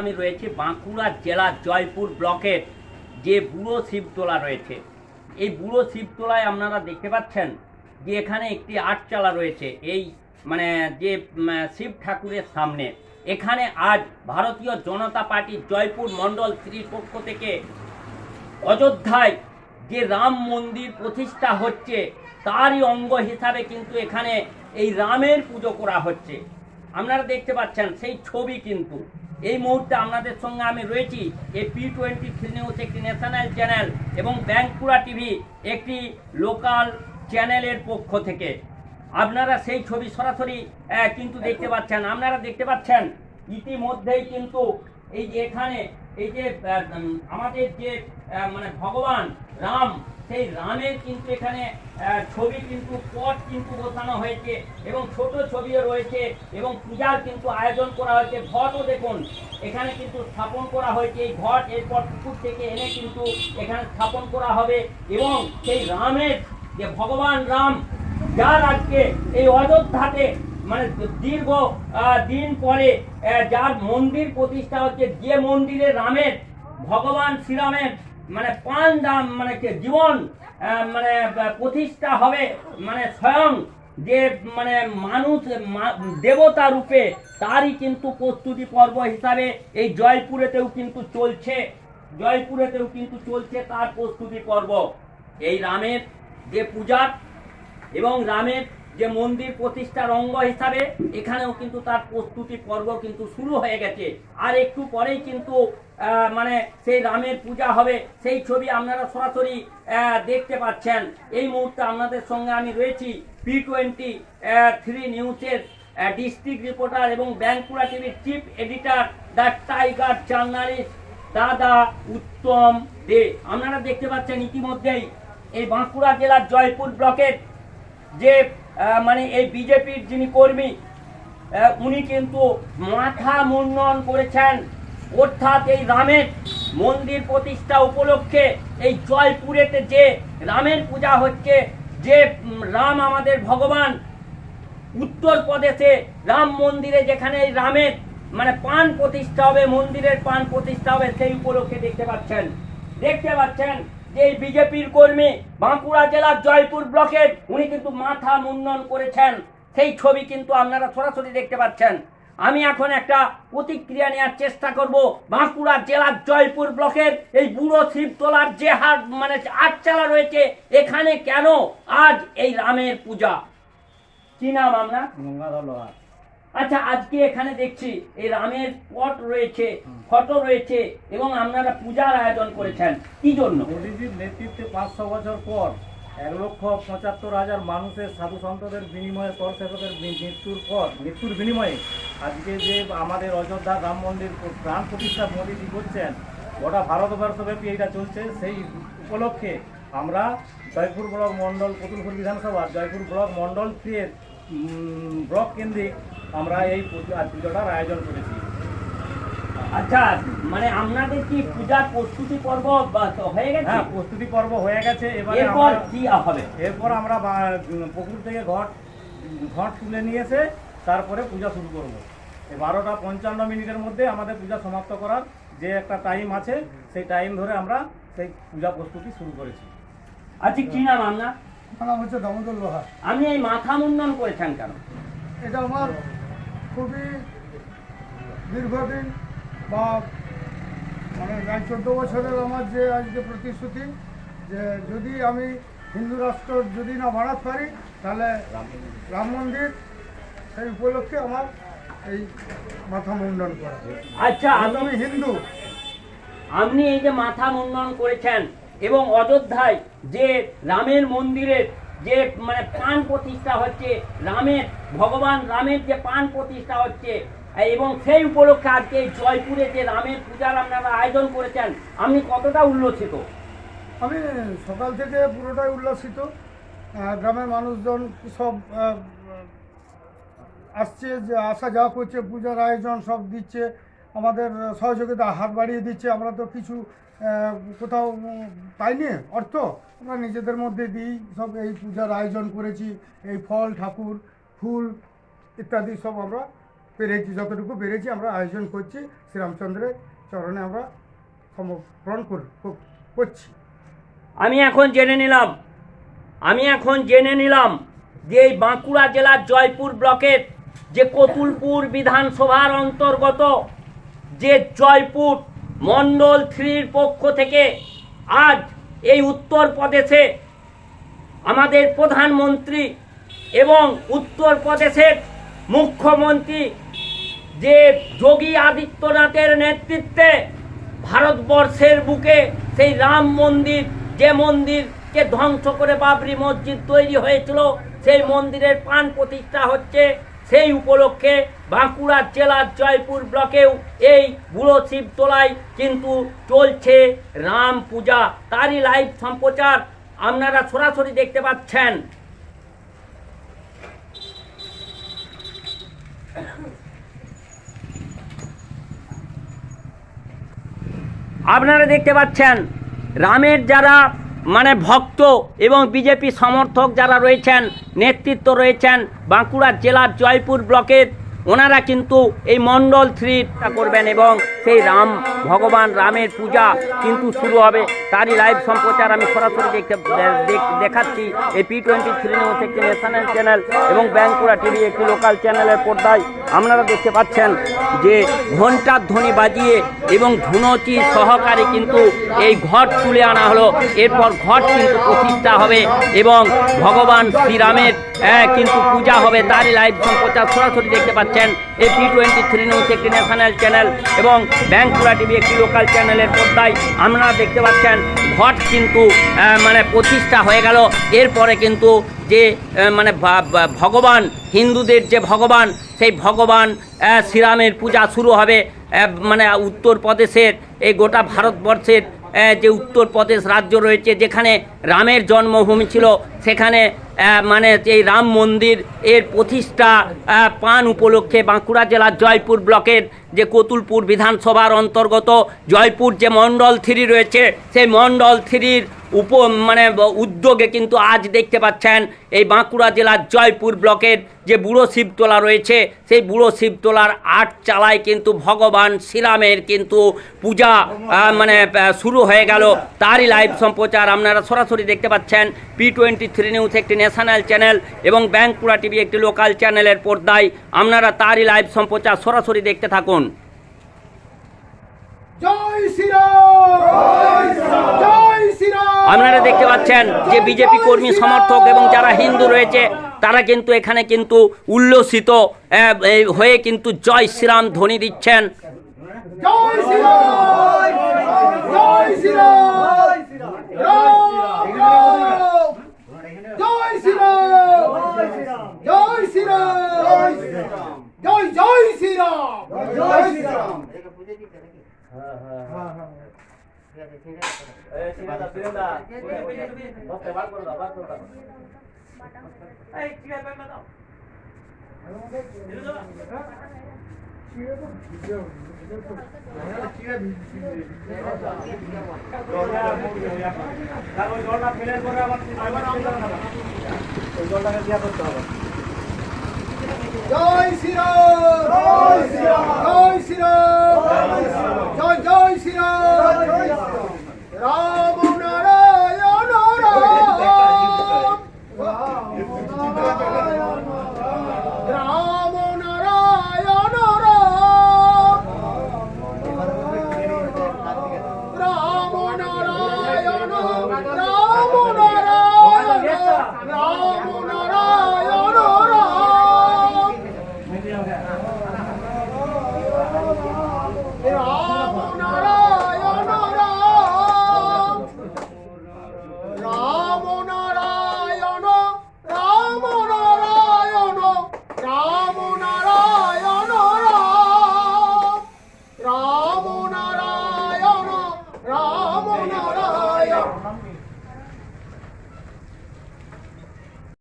আমি রয়েছে, বাঁকুড়া জেলার জয়পুর ব্লকের যে বুড়ো শিবতলা রয়েছে। এই বুড়ো শিবতলায় আপনারা দেখতে পাচ্ছেন যে এখানে একটি আটচালা রয়েছে। এই মানে যে শিব ঠাকুরের সামনে। এখানে আজ ভারতীয় জনতা পার্টির জয়পুর মণ্ডল পক্ষ থেকে অযোধ্যায় যে রাম মন্দির প্রতিষ্ঠা হচ্ছে, তারই অঙ্গ হিসাবে কিন্তু এখানে এই রামের পুজো করা হচ্ছে। আপনারা দেখতে পাচ্ছেন সেই ছবি কিন্তু। এই মুহূর্তে আপনাদের সঙ্গে আমি রয়েছি এই পি টোয়েন্টি থ্রি নিউজ একটি ন্যাশনাল চ্যানেল এবং ব্যাঙ্কপুরা টিভি একটি লোকাল চ্যানেলের পক্ষ থেকে। আপনারা সেই ছবি সরাসরি কিন্তু দেখতে পাচ্ছেন। আপনারা দেখতে পাচ্ছেন, ইতিমধ্যেই কিন্তু এই যে এখানে এই যে আমাদের যে মানে ভগবান রাম, সেই রামের কিন্তু এখানে ছবি কিন্তু, পট কিন্তু বসানো হয়েছে এবং ছোট ছবিও রয়েছে এবং পূজার কিন্তু আয়োজন করা হয়েছে। ঘটও দেখুন, এখানে কিন্তু স্থাপন করা হয়েছে। এই ঘট এরপর পুকুর থেকে এনে কিন্তু এখানে স্থাপন করা হবে এবং সেই রামের যে ভগবান রাম, যার আজকে এই অযোধ্যাতে মানে দীর্ঘ দিন পরে যার মন্দির প্রতিষ্ঠা হচ্ছে, যে মন্দিরে রামের, ভগবান শ্রীরামের মানে পান দাম মানে জীবন মানে প্রতিষ্ঠা হবে মানে স্বয়ং যে মানে মানুষ দেবতা রূপে, তারই কিন্তু প্রস্তুতি পর্ব হিসাবে এই জয়পুরেতেও কিন্তু চলছে, জয়পুরেতেও কিন্তু চলছে তার প্রস্তুতি পর্ব। এই রামের যে পূজা এবং রামের যে মন্দির প্রতিষ্ঠার অঙ্গ হিসাবে এখানেও কিন্তু তার প্রস্তুতি পর্ব কিন্তু শুরু হয়ে গেছে। আর একটু পরেই কিন্তু মানে সেই রামের পূজা হবে, সেই ছবি আপনারা সরাসরি দেখতে পাচ্ছেন। এই মুহূর্তে আপনাদের সঙ্গে আমি রয়েছি পি টোয়েন্টি থ্রি নিউজের ডিস্ট্রিক্ট রিপোর্টার এবং ব্যাঙ্কুড়া টিভির chief editor the tiger journalist দাদা উত্তম দে। আপনারা দেখতে পাচ্ছেন ইতিমধ্যেই এই বাঁকুড়া জেলার জয়পুর ব্লকের যে মানে এই বিজেপির যিনি কর্মী উনি কিন্তু মাথা মুন্ডন করেছেন। অর্থাৎ এই রামের মন্দির প্রতিষ্ঠা উপলক্ষে এই জয়পুরেতে যে রামের পূজা হচ্ছে, যে রাম আমাদের ভগবান উত্তরপ্রদেশে রাম মন্দিরে যেখানে এই রামের মানে পান প্রতিষ্ঠা হবে, মন্দিরের পান প্রতিষ্ঠা হবে, সেই উপলক্ষে দেখতে পাচ্ছেন। দেখতে পাচ্ছেন যে বিজেপির কর্মী বাঁকুড়া জেলার জয়পুর ব্লকের, উনি কিন্তু মাথা মুন্ডন করেছেন। সেই ছবি কিন্তু আপনারা সরাসরি দেখতে পাচ্ছেন। আমি এখন একটা প্রতিক্রিয়া নেওয়ার চেষ্টা করব। বাঁকুড়া জেলার জয়পুর ব্লকের এই বুড়ো শিবতলার যে হাট মানে আটচালা রয়েছে, এখানে কেন আজ এই রামের পূজা? কি নাম আমরা গঙ্গাধর লোহার। আচ্ছা আজকে এখানে দেখছি এই রামের পট রয়েছে ফটো রয়েছে এবং আপনারা পূজার আয়োজন করেছেন। কি জন্য? মোদীজির নেতৃত্বে পাঁচশো বছর পর এক লক্ষ পঁচাত্তর হাজার মানুষের সাধু সন্তদের বিনিময়ে কর সেবকের মৃত্যুর পর মৃত্যুর বিনিময়ে আজকে যে আমাদের অযোধ্যা রাম মন্দির প্রাণ প্রতিষ্ঠা মোদীজি করছেন গোটা ভারতবর্ষব্যাপী এটা চলছে। সেই উপলক্ষে আমরা জয়পুর ব্লক মণ্ডল পুতুলপুর বিধানসভা জয়পুর ব্লক মণ্ডল থ্রিয়ের উম, ব্লক কেন্দ্রিক আমরা এই পুজোটার আয়োজন করেছি। আচ্ছা মানে আপনাদের কি পূজার প্রস্তুতি পর্ব হয়ে গেছে? হ্যাঁ প্রস্তুতি পর্ব হয়ে গেছে। এবারে এরপর কি হবে? এরপর আমরা পুকুর থেকে ঘট ঘট তুলে নিয়ে এসে তারপরে পূজা শুরু করব। এই বারোটা পঞ্চান্ন মিনিটের মধ্যে আমাদের পূজা সমাপ্ত করার যে একটা টাইম আছে সেই টাইম ধরে আমরা সেই পূজা প্রস্তুতি শুরু করেছি। আচ্ছা কি নাম আপনার? নাম হচ্ছে দামোদর লোহার। আপনি এই মাথা মুন্ডন করেছেন কেন? এটা আমার খুবই দীর্ঘদিন বা মানে প্রায় চোদ্দ বছরের আমার যে আজকে প্রতিশ্রুতি যে যদি আমি হিন্দু রাষ্ট্র যদি না বানাতে পারি তাহলে রাম মন্দির সেই উপলক্ষে আমার এই মাথা মুন্ডন করা। আচ্ছা আমি হিন্দু। আপনি এই যে মাথা মুন্ডন করেছেন এবং অযোধ্যায় যে রামের মন্দিরের যে মানে প্রাণ প্রতিষ্ঠা হচ্ছে, রামের, ভগবান রামের যে প্রাণ প্রতিষ্ঠা হচ্ছে এবং সেই উপলক্ষে আজকে জয়পুরে যে রামের পূজার আপনারা আয়োজন করেছেন, আপনি কতটা উল্লসিত? আমি সকাল থেকে পুরোটাই উল্লাসিত। গ্রামের মানুষজন সব আসছে, যে আসা যাওয়া করছে, পূজার আয়োজন সব দিচ্ছে, আমাদের সহযোগিতা হাত বাড়িয়ে দিচ্ছে, আমরা তো কিছু কোথাও পাইনি অর্থ? আমরা নিজেদের মধ্যে দিই, সব এই পূজার আয়োজন করেছি, এই ফল, ঠাকুর, ফুল ইত্যাদি সব আমরা পেরেছি, যতটুকু পেরেছি আমরা আয়োজন করছি, শ্রীরামচন্দ্রের চরণে আমরা সমর্পণ কর- কর- করছি। আমি এখন জেনে নিলাম, আমি এখন জেনে নিলাম যে এই বাঁকুড়া জেলার জয়পুর ব্লকের যে কতুলপুর বিধানসভার অন্তর্গত যে জয়পুর মণ্ডল থ্রির পক্ষ থেকে আজ এই উত্তরপ্রদেশে আমাদের প্রধানমন্ত্রী এবং উত্তরপ্রদেশের মুখ্যমন্ত্রী যে যোগী আদিত্যনাথের নেতৃত্বে ভারতবর্ষের বুকে সেই রাম মন্দির, যে মন্দিরকে ধ্বংস করে বাবরি মসজিদ তৈরি হয়েছিল, সেই মন্দিরের প্রাণ প্রতিষ্ঠা হচ্ছে। সেই উপলক্ষে বাঁকুড়া জেলার জয়পুর ব্লকেও এই বুড়ো শিবতলায় কিন্তু চলছে রাম পূজা। তারই লাইভ সম্প্রচার আপনারা সরাসরি দেখতে পাচ্ছেন। আপনারা দেখতে পাচ্ছেন, রামের যারা মানে ভক্ত এবং বিজেপি সমর্থক যারা রয়েছেন, নেতৃত্ব রয়েছেন বাঁকুড়া জেলার জয়পুর ব্লকের, ওনারা কিন্তু এই মণ্ডল থ্রিটা করবেন এবং সেই রাম, ভগবান রামের পূজা কিন্তু শুরু হবে। তারই লাইভ সম্প্রচার আমি সরাসরি দেখতে দেখ- দেখাচ্ছি এই পি টোয়েন্টি থ্রি নিউজ একটি ন্যাশনাল চ্যানেল এবং ব্যাঙ্কুড়া টিভি একটি লোকাল চ্যানেলের পর্দায়। আপনারা দেখতে পাচ্ছেন যে ঘণ্টার ধ্বনি বাজিয়ে এবং ধুনচি সহকারে কিন্তু এই ঘট তুলে আনা হলো। এরপর ঘট কিন্তু প্রতিষ্ঠা হবে এবং ভগবান শ্রীরামের কিন্তু পূজা হবে। তারই লাইভ সম্প্রচার সরাসরি দেখতে পাচ্ছেন এই পি টোয়েন্টি থ্রি নিউজ একটি ন্যাশনাল চ্যানেল এবং ব্যাঙ্কুড়া টিভি একটি লোকাল চ্যানেলের পর্দায় আপনারা দেখতে পাচ্ছেন ঘট কিন্তু মানে প্রতিষ্ঠা হয়ে গেল। এরপরে কিন্তু যে মানে ভগবান, হিন্দুদের যে ভগবান, সেই ভগবান শ্রীরামের পূজা শুরু হবে মানে উত্তরপ্রদেশের এই গোটা ভারতবর্ষের যে উত্তরপ্রদেশ রাজ্য রয়েছে, যেখানে রামের জন্মভূমি ছিল, সেখানে মানে এই রাম মন্দির, এর প্রতিষ্ঠা পান উপলক্ষে বাঁকুড়া জেলার জয়পুর ব্লকের যে কতুলপুর বিধানসভার অন্তর্গত জয়পুর যে মণ্ডল থ্রি রয়েছে, সেই মণ্ডল থ্রির উপ মানে উদ্যোগে কিন্তু আজ দেখতে পাচ্ছেন এই বাঁকুড়া জেলার জয়পুর ব্লকের যে বুড়ো শিবতলা রয়েছে, সেই বুড়ো শিবতলার আট চালায় কিন্তু ভগবান শ্রীরামের কিন্তু পূজা মানে শুরু হয়ে গেল। তারই লাইভ সম্প্রচার আপনারা সরাসরি দেখতে পাচ্ছেন। পি টোয়েন্টি থ্রি নিউজ একটি ন্যাশনাল চ্যানেল এবং ব্যাঙ্কুড়া টিভি একটি লোকাল চ্যানেলের পর্দায়। আপনারা তারই লাইভ সম্প্রচার সরাসরি দেখতে থাকুন জয় শ্রীরাম জয় শ্রীরাম আপনারা দেখতে পাচ্ছেন যে বিজেপি কর্মী সমর্থক এবং যারা হিন্দু রয়েছে তারা কিন্তু এখানে কিন্তু উল্লসিত হয়ে কিন্তু জয় শ্রীরাম ধ্বনি দিচ্ছেন। জয় শ্রীরাম জয় শ্রীরাম রাম রাম জয় শ্রীরাম জয় শ্রীরাম জয় জয় শ্রীরাম জয় শ্রীরাম জয় শ্রীরাম জয় শ্রীরাম জয় শ্রীরাম